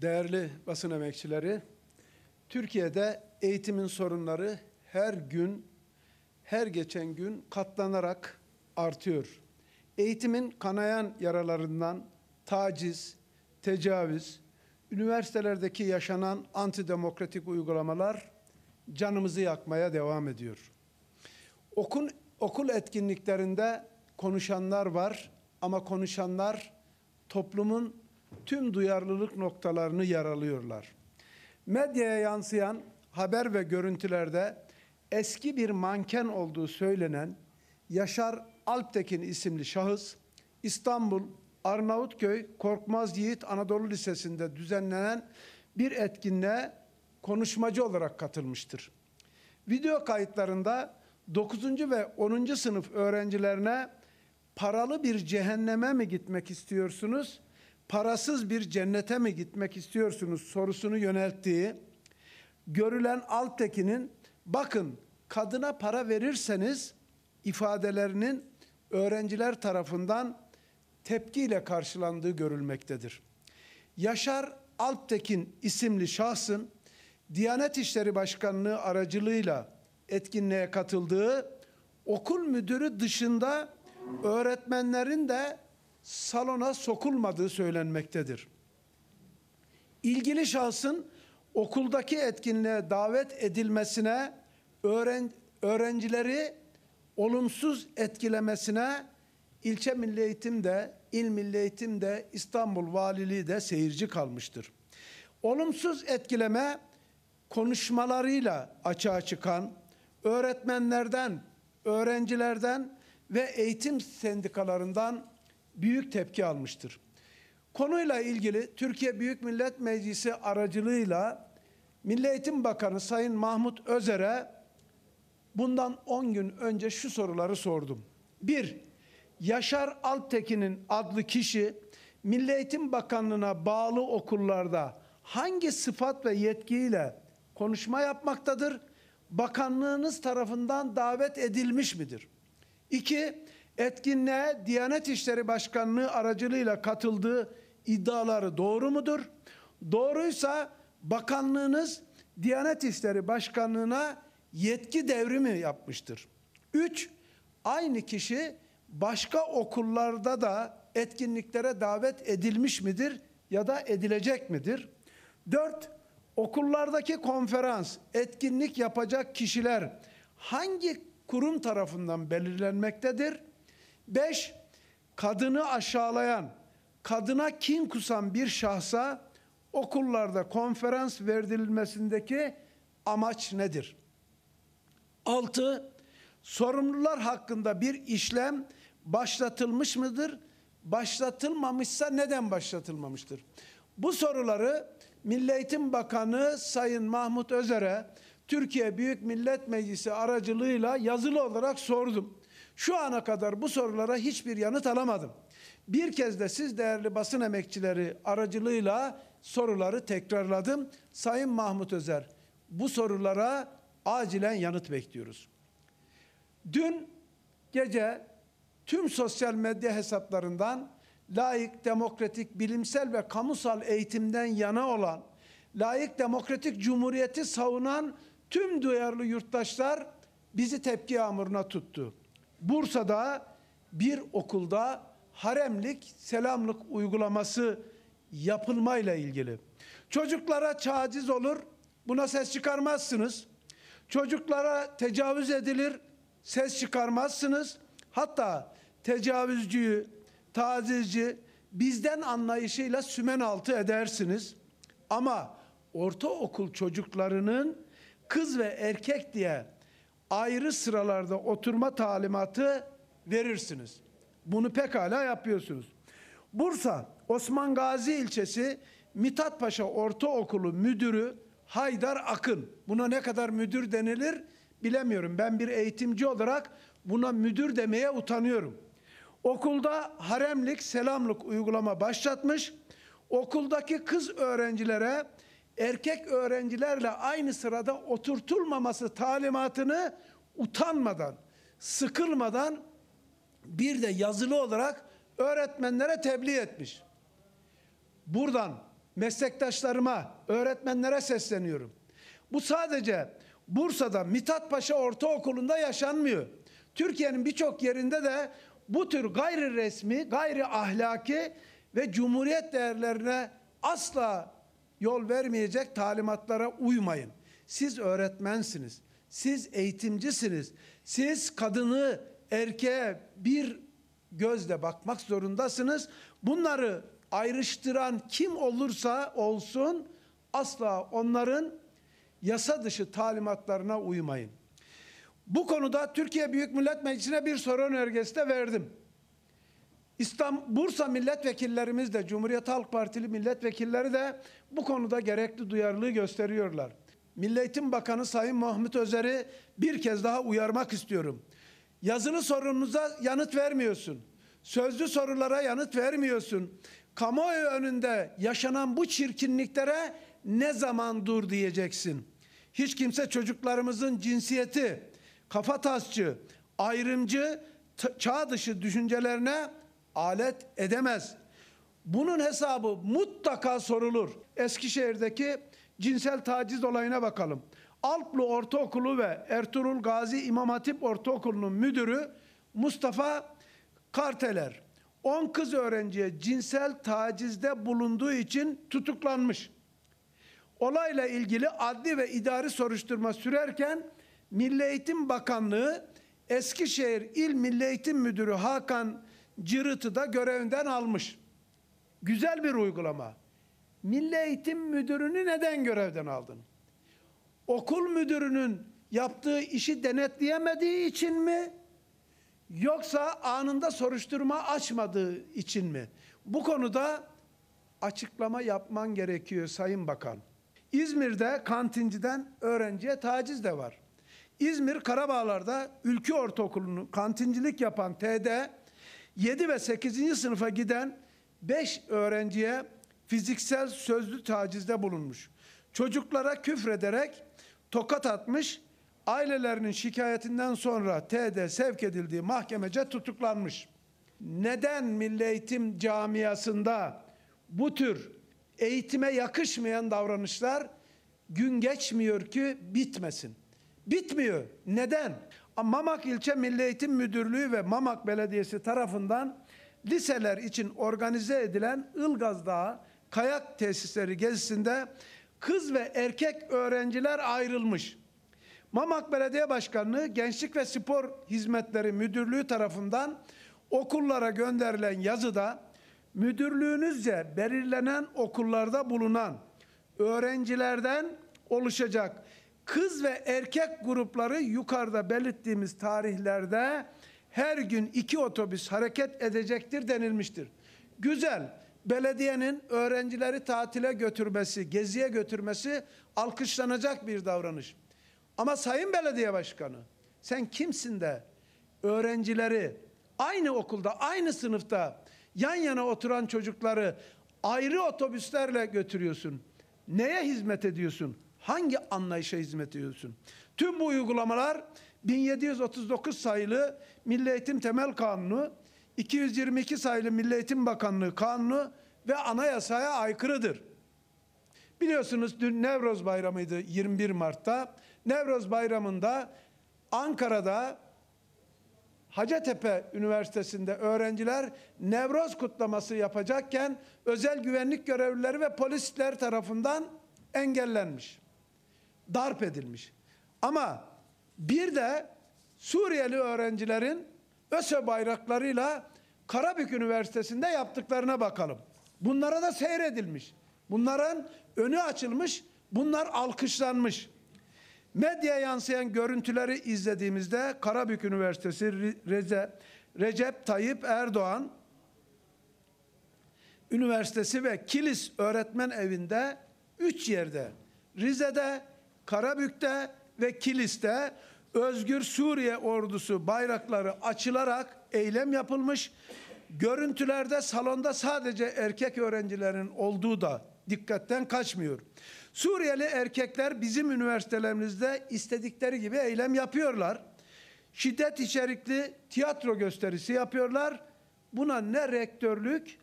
Değerli basın emekçileri, Türkiye'de eğitimin sorunları her gün, her geçen gün katlanarak artıyor. Eğitimin kanayan yaralarından taciz, tecavüz, üniversitelerdeki yaşanan antidemokratik uygulamalar canımızı yakmaya devam ediyor. Okul, okul etkinliklerinde konuşanlar var ama konuşanlar toplumun tüm duyarlılık noktalarını yaralıyorlar. Medyaya yansıyan haber ve görüntülerde eski bir manken olduğu söylenen Yaşar Alptekin isimli şahıs İstanbul Arnavutköy Korkmaz Yiğit Anadolu Lisesi'nde düzenlenen bir etkinliğe konuşmacı olarak katılmıştır. Video kayıtlarında 9. ve 10. sınıf öğrencilerine paralı bir cehenneme mi gitmek istiyorsunuz, parasız bir cennete mi gitmek istiyorsunuz sorusunu yönelttiği, görülen Altekin'in bakın kadına para verirseniz ifadelerinin öğrenciler tarafından tepkiyle karşılandığı görülmektedir. Yaşar Alptekin isimli şahsın Diyanet İşleri Başkanlığı aracılığıyla etkinliğe katıldığı okul müdürü dışında öğretmenlerin de salona sokulmadığı söylenmektedir. İlgili şahsın okuldaki etkinliğe davet edilmesine, öğren öğrencileri olumsuz etkilemesine ilçe milli eğitim de, il milli eğitim de, İstanbul Valiliği de seyirci kalmıştır. Olumsuz etkileme konuşmalarıyla açığa çıkan öğretmenlerden, öğrencilerden ve eğitim sendikalarından büyük tepki almıştır. Konuyla ilgili Türkiye Büyük Millet Meclisi aracılığıyla Milli Eğitim Bakanı Sayın Mahmut Özer'e bundan 10 gün önce şu soruları sordum. 1. Yaşar Alptekin'in adlı kişi Milli Eğitim Bakanlığı'na bağlı okullarda hangi sıfat ve yetkiyle konuşma yapmaktadır? Bakanlığınız tarafından davet edilmiş midir? 2. Etkinliğe Diyanet İşleri Başkanlığı aracılığıyla katıldığı iddiaları doğru mudur? Doğruysa bakanlığınız Diyanet İşleri Başkanlığı'na yetki devrimi yapmıştır. 3. Aynı kişi başka okullarda da etkinliklere davet edilmiş midir ya da edilecek midir? 4. Okullardaki konferans, etkinlik yapacak kişiler hangi kurum tarafından belirlenmektedir? 5. Kadını aşağılayan, kadına kin kusan bir şahsa okullarda konferans verilmesindeki amaç nedir? 6. Sorumlular hakkında bir işlem başlatılmış mıdır? Başlatılmamışsa neden başlatılmamıştır? Bu soruları Milli Eğitim Bakanı Sayın Mahmut Özer'e Türkiye Büyük Millet Meclisi aracılığıyla yazılı olarak sordum. Şu ana kadar bu sorulara hiçbir yanıt alamadım. Bir kez de siz değerli basın emekçileri aracılığıyla soruları tekrarladım. Sayın Mahmut Özer, bu sorulara acilen yanıt bekliyoruz. Dün gece tüm sosyal medya hesaplarından layık, demokratik, bilimsel ve kamusal eğitimden yana olan, layık, demokratik cumhuriyeti savunan tüm duyarlı yurttaşlar bizi tepki yağmuruna tuttu. Bursa'da bir okulda haremlik, selamlık uygulaması yapılmayla ilgili. Çocuklara taciz olur, buna ses çıkarmazsınız. Çocuklara tecavüz edilir, ses çıkarmazsınız. Hatta tecavüzcüyü, tacizci bizden anlayışıyla sümen altı edersiniz. Ama ortaokul çocuklarının kız ve erkek diye ayrı sıralarda oturma talimatı verirsiniz. Bunu pekala yapıyorsunuz. Bursa Osman Gazi ilçesi Mithat Paşa Ortaokulu müdürü Haydar Akın. Buna ne kadar müdür denilir bilemiyorum. Ben bir eğitimci olarak buna müdür demeye utanıyorum. Okulda haremlik, selamlık uygulama başlatmış. Okuldaki kız öğrencilere erkek öğrencilerle aynı sırada oturtulmaması talimatını utanmadan, sıkılmadan bir de yazılı olarak öğretmenlere tebliğ etmiş. Buradan meslektaşlarıma, öğretmenlere sesleniyorum. Bu sadece Bursa'da Mithat Paşa Ortaokulu'nda yaşanmıyor. Türkiye'nin birçok yerinde de bu tür gayri resmi, gayri ahlaki ve cumhuriyet değerlerine asla yol vermeyecek talimatlara uymayın. Siz öğretmensiniz. Siz eğitimcisiniz. Siz kadını erkeğe bir gözle bakmak zorundasınız. Bunları ayrıştıran kim olursa olsun asla onların yasa dışı talimatlarına uymayın. Bu konuda Türkiye Büyük Millet Meclisi'ne bir soru önergesi de verdim. İstanbul, Bursa milletvekillerimiz de Cumhuriyet Halk Partili milletvekilleri de bu konuda gerekli duyarlılığı gösteriyorlar. Milli Eğitim Bakanı Sayın Mahmut Özer'i bir kez daha uyarmak istiyorum. Yazılı sorunuza yanıt vermiyorsun. Sözlü sorulara yanıt vermiyorsun. Kamuoyu önünde yaşanan bu çirkinliklere ne zaman dur diyeceksin. Hiç kimse çocuklarımızın cinsiyeti, kafatasçı, ayrımcı, çağ dışı düşüncelerine alet edemez. Bunun hesabı mutlaka sorulur. Eskişehir'deki cinsel taciz olayına bakalım. Alplı Ortaokulu ve Ertuğrul Gazi İmam Hatip Ortaokulu'nun müdürü Mustafa Karteler 10 kız öğrenciye cinsel tacizde bulunduğu için tutuklanmış. Olayla ilgili adli ve idari soruşturma sürerken Milli Eğitim Bakanlığı Eskişehir İl Milli Eğitim Müdürü Hakan Cırıt'ı da görevinden almış. Güzel bir uygulama. Milli Eğitim Müdürünü neden görevden aldın? Okul müdürünün yaptığı işi denetleyemediği için mi? Yoksa anında soruşturma açmadığı için mi? Bu konuda açıklama yapman gerekiyor Sayın Bakan. İzmir'de kantinciden öğrenciye taciz de var. İzmir Karabağlar'da Ülkü Ortaokulu'nun kantincilik yapan TD 7 ve 8. sınıfa giden 5 öğrenciye fiziksel sözlü tacizde bulunmuş. Çocuklara küfrederek tokat atmış, ailelerinin şikayetinden sonra TD sevk edildiği mahkemece tutuklanmış. Neden Milli Eğitim camiasında bu tür eğitime yakışmayan davranışlar gün geçmiyor ki bitmesin. Bitmiyor. Neden? Mamak İlçe Milli Eğitim Müdürlüğü ve Mamak Belediyesi tarafından liseler için organize edilen Ilgaz Dağı kayak tesisleri gezisinde kız ve erkek öğrenciler ayrılmış. Mamak Belediye Başkanlığı Gençlik ve Spor Hizmetleri Müdürlüğü tarafından okullara gönderilen yazıda müdürlüğünüzce belirlenen okullarda bulunan öğrencilerden oluşacak kız ve erkek grupları yukarıda belirttiğimiz tarihlerde her gün iki otobüs hareket edecektir denilmiştir. Güzel. Belediyenin öğrencileri tatile götürmesi, geziye götürmesi alkışlanacak bir davranış. Ama Sayın Belediye Başkanı, sen kimsin de öğrencileri aynı okulda, aynı sınıfta yan yana oturan çocukları ayrı otobüslerle götürüyorsun? Neye hizmet ediyorsun? Hangi anlayışa hizmet ediyorsun? Tüm bu uygulamalar 1739 sayılı Milli Eğitim Temel Kanunu, 222 sayılı Milli Eğitim Bakanlığı Kanunu ve anayasaya aykırıdır. Biliyorsunuz dün Nevroz Bayramı'ydı 21 Mart'ta. Nevroz Bayramı'nda Ankara'da Hacettepe Üniversitesi'nde öğrenciler Nevroz kutlaması yapacakken özel güvenlik görevlileri ve polisler tarafından engellenmiş. Darp edilmiş. Ama bir de Suriyeli öğrencilerin ÖSÖ bayraklarıyla Karabük Üniversitesi'nde yaptıklarına bakalım. Bunlara da seyredilmiş. Bunların önü açılmış, bunlar alkışlanmış. Medya yansıyan görüntüleri izlediğimizde Karabük Üniversitesi Reze, Recep Tayyip Erdoğan Üniversitesi ve Kilis Öğretmen Evi'nde üç yerde Rize'de, Karabük'te ve Kilis'te Özgür Suriye ordusu bayrakları açılarak eylem yapılmış. Görüntülerde salonda sadece erkek öğrencilerin olduğu da dikkatten kaçmıyor. Suriyeli erkekler bizim üniversitelerimizde istedikleri gibi eylem yapıyorlar. Şiddet içerikli tiyatro gösterisi yapıyorlar. Buna ne rektörlük,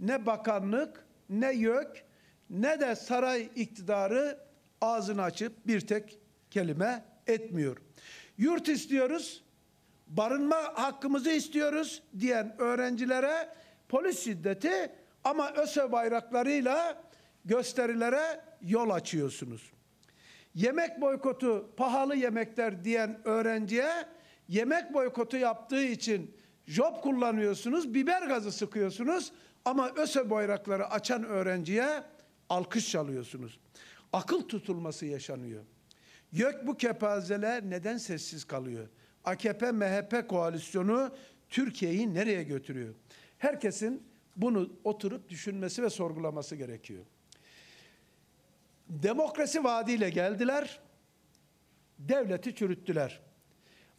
ne bakanlık, ne YÖK, ne de saray iktidarı ağzını açıp bir tek kelime etmiyor. Yurt istiyoruz, barınma hakkımızı istiyoruz diyen öğrencilere polis şiddeti ama ÖSÖ bayraklarıyla gösterilere yol açıyorsunuz. Yemek boykotu pahalı yemekler diyen öğrenciye yemek boykotu yaptığı için job kullanıyorsunuz, biber gazı sıkıyorsunuz ama ÖSÖ bayrakları açan öğrenciye alkış çalıyorsunuz. Akıl tutulması yaşanıyor. YÖK bu kepazeler neden sessiz kalıyor? AKP MHP koalisyonu Türkiye'yi nereye götürüyor? Herkesin bunu oturup düşünmesi ve sorgulaması gerekiyor. Demokrasi vaadiyle geldiler, devleti çürüttüler.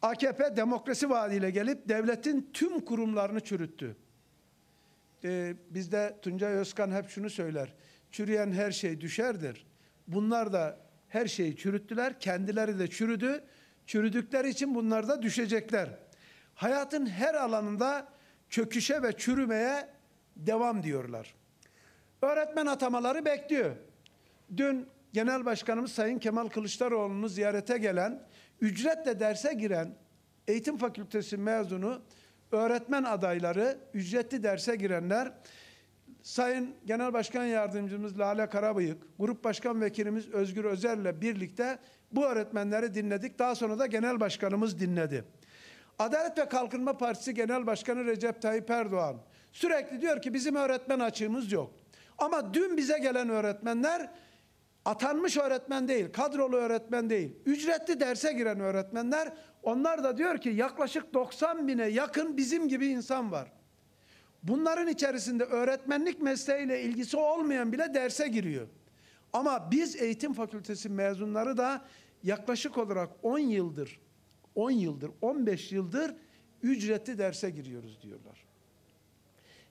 AKP demokrasi vaadiyle gelip devletin tüm kurumlarını çürüttü. Ee, bizde Tuncay Özkan hep şunu söyler, çürüyen her şey düşerdir. Bunlar da her şeyi çürüttüler, kendileri de çürüdü. Çürüdükleri için bunlar da düşecekler. Hayatın her alanında çöküşe ve çürümeye devam diyorlar. Öğretmen atamaları bekliyor. Dün Genel Başkanımız Sayın Kemal Kılıçdaroğlu'nu ziyarete gelen, ücretle derse giren Eğitim Fakültesi mezunu öğretmen adayları, ücretli derse girenler, Sayın Genel Başkan Yardımcımız Lale Karabıyık, Grup Başkan Vekilimiz Özgür Özer'le birlikte bu öğretmenleri dinledik. Daha sonra da Genel Başkanımız dinledi. Adalet ve Kalkınma Partisi Genel Başkanı Recep Tayyip Erdoğan sürekli diyor ki bizim öğretmen açığımız yok. Ama dün bize gelen öğretmenler atanmış öğretmen değil, kadrolu öğretmen değil, ücretli derse giren öğretmenler onlar da diyor ki yaklaşık 90 bine yakın bizim gibi insan var. Bunların içerisinde öğretmenlik mesleğiyle ilgisi olmayan bile derse giriyor. Ama biz eğitim fakültesi mezunları da yaklaşık olarak 10 yıldır, 10 yıldır, 15 yıldır ücretli derse giriyoruz diyorlar.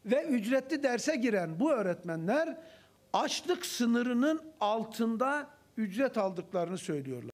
Ve ücretli derse giren bu öğretmenler açlık sınırının altında ücret aldıklarını söylüyorlar.